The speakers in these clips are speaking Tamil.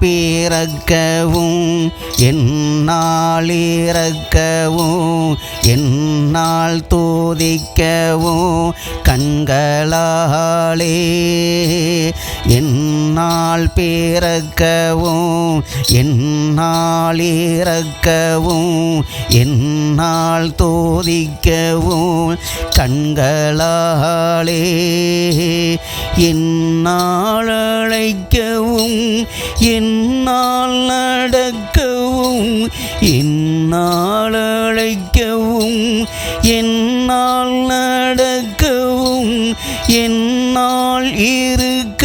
பிறக்கவும் என்னால் இறக்கவும் என்னால் தோதிக்கவும் கண்களாலே என் என்னால் பிறக்கவும் என்னால் இறக்கவும் என்னால் தோதிக்கவும் கண்களாலே என்னால் அழைக்கவும் என்னால் நடக்கவும் என்னால் அழைக்கவும் என்னால் நடக்கவும் என்னால் இருக்க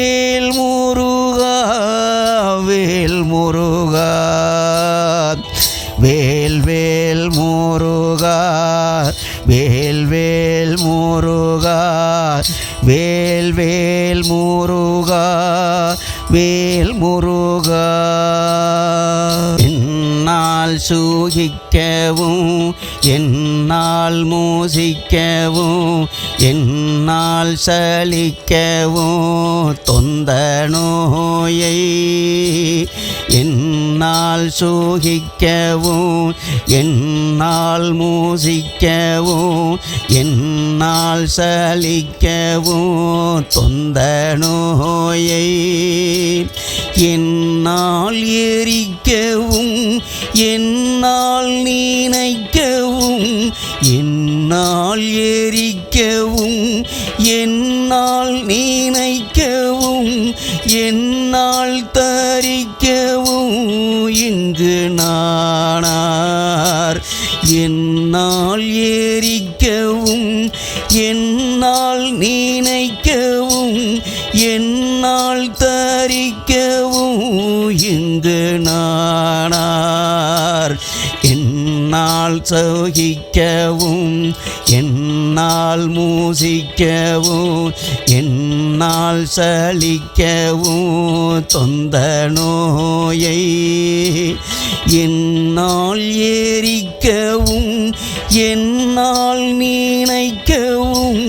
முருகா வேல் முருகா என்னால் மோசிக்கவும் என்னால் மோசிக்கவும் என்னால் சலிக்கவும். தொந்த நோயை என்னால் சூகிக்கவும் என்னால் மூசிக்கவும் என்னால் சலிக்கவும். தொந்த நோயை என்னால் எரிக்கவும் என்னால் நினைக்கவும் என்னால் எரிக்கவும் என்னால் நினைக்கவும் என்னால் தரிக்கவும் இங்கு நானார். என்னால் எரிக்கவும் என்னால் நினைக்கவும் என்னால் தரிக்கவும் இங்கு நானார். என்னால் சோகிக்கவும் என்னால் மூசிக்கவும் என்னால் சலிக்கவும் தொந்த நோயை. என்னால் ஏறிக்கவும் என்னால் நினைக்கவும்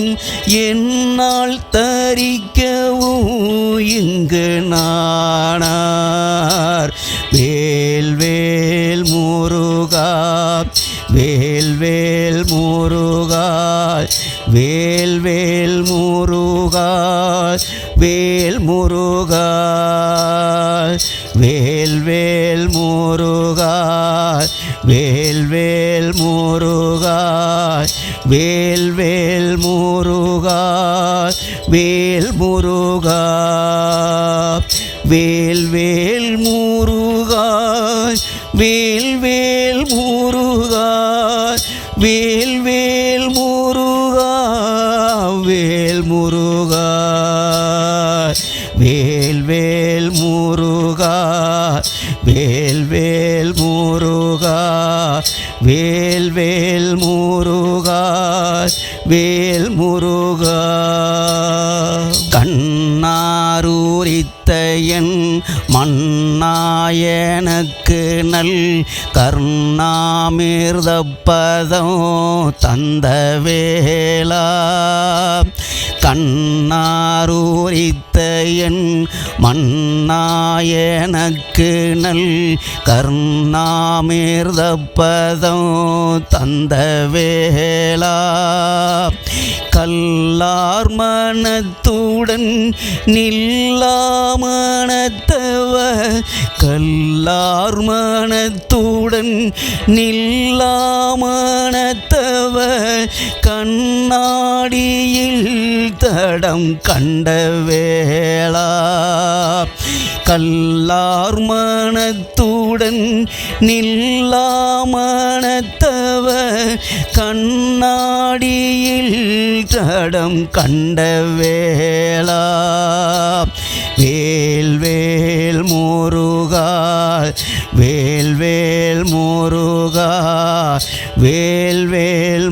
என்னால் தரிக்கவும் இங்கு நான முருகாய் வேல் வேல் முருகாய் வேல் முருகா வேல் வேல் முருகாய் வேல் வேல் முருகா. கண்ணாரூரித்த என் மண்ணாயனக்கு நல் கர்ணாமிர்தப்பதம் தந்த வேளா. கண்ணாரூரித்த என் மன்னாயனக்கு நல் கர்ணாமேர்தப்பதம் தந்த வேளா. கல்லார் மனத்துடன் நில்லாமணத்தவ கல்லார் மனத்துடன் நில்லாமணத்தவ கண்ணாடியில் தடம் கண்ட வேளா. கல்லார் மனத்துடன் நில்லா மனத்தவ கண்ணாடியில் தடம் கண்ட வேளா. வேல் வேல் முருகா. வேல் வேல் முருகா. வேல் வேல்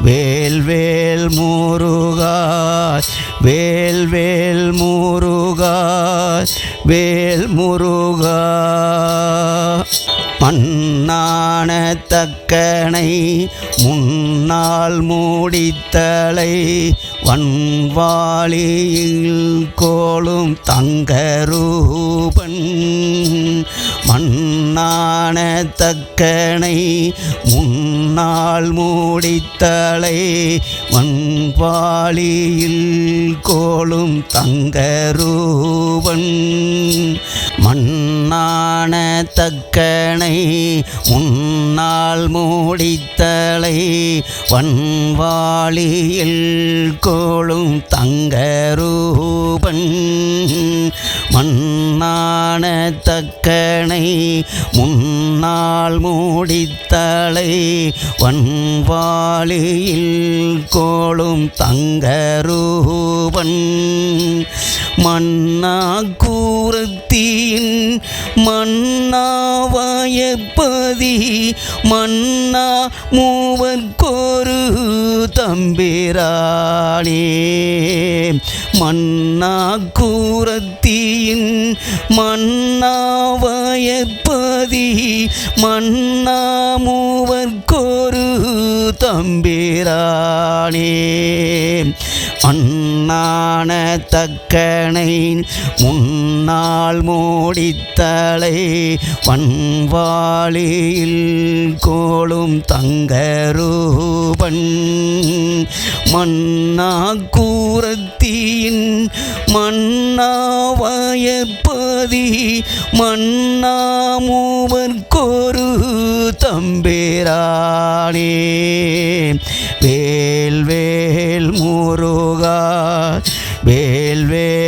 வேல் வேல் முருகாய் வேல் வேல் முருகாய் வேல் முருகா. மண்ணான தக்கனை முன்னால் மூடித்தலை பண்வாளியில் கோளும் தங்கரூபன் மண்ணான தக்கனை முன்னால் மூடித்தலை மண்பாளியில் கோளும் தங்கரூபன் மண்ணான தக்கனை முன்னால் மூடித்தலை வன்வாளியில் தோளும் தங்கரூபன் மண்ணான தக்கனை முன்னால் மூடித்தலை வன்வாளியில் கோளும் தங்கரூபன் மன்னா கூரத்தீன் மன்னாவயப்பதி மன்னா மூவர்க்கொரு தம்பிராளே. மன்னா கூரத்தீன் மன்னாவயப்பதி மன்னா மூவர்க்கொரு தம்பிராளே. அண்ணான தக்க தக்கனை முன்னால் மூடித்தலை வன்வாளியில் கோளும் தங்கரூபன். மன்னா கூரத்தியின் மன்னாவயப்பதி மன்னா மூவர்க்கொரு தம்பிரானே. வேல் வேல் முருகா வேல் வேல்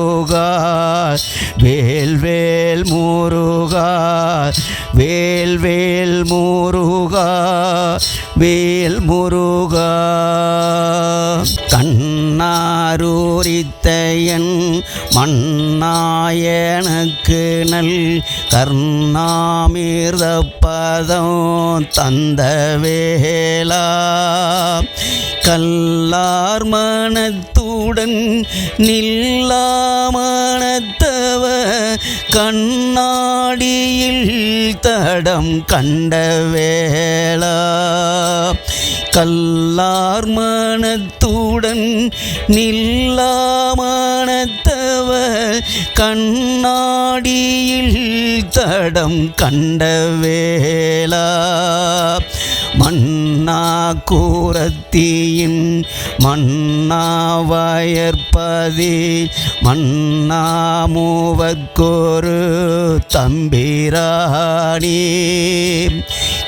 முருகா வேல் வேல் முருகா வேல் வேல் முருகா வேல் முருகா. கண்ணாரூரித்தையன் மண்ணாயனுக்கு நல் கர்ணாமிர்த பதம் தந்த வேளா. கல்லார் மனத்துடன் நில்லாமணத்தவ கண்ணாடியில் தடம் கண்ட வேளா. கல்லார் மனத்துடன் நில்லாமணத்தவ கண்ணாடியில் தடம் கண்ட வேளா. மன்னா கூரத்தியின் மன்னா வயற்பதி மன்னா மூவர்க்கொரு தம்பிராணி.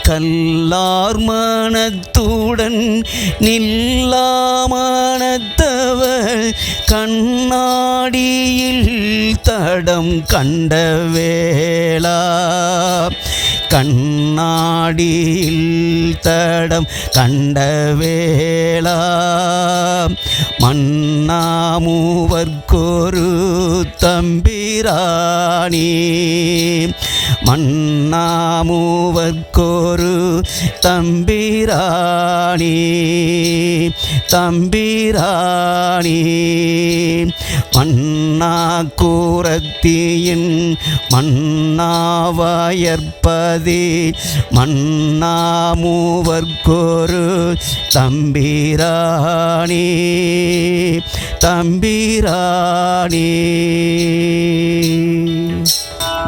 கல்லார் மனத்துடன் நில்லாமணத்தவர் கண்ணாடியில் தடம் கண்ட வேளா. கண்ணாடியில் தடம் கண்ட வேளா மன்னாமூவர்க்கொரு தம்பிராணி. மன்னாமூவர்க்கொரு தம்பிராணி தம்பிராணி. மன்னா கூரத்தியின் மன்னாவாயற்பதி மன்னா மூவர்க்கொரு தம்பிராணி தம்பிராணி.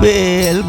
வேல்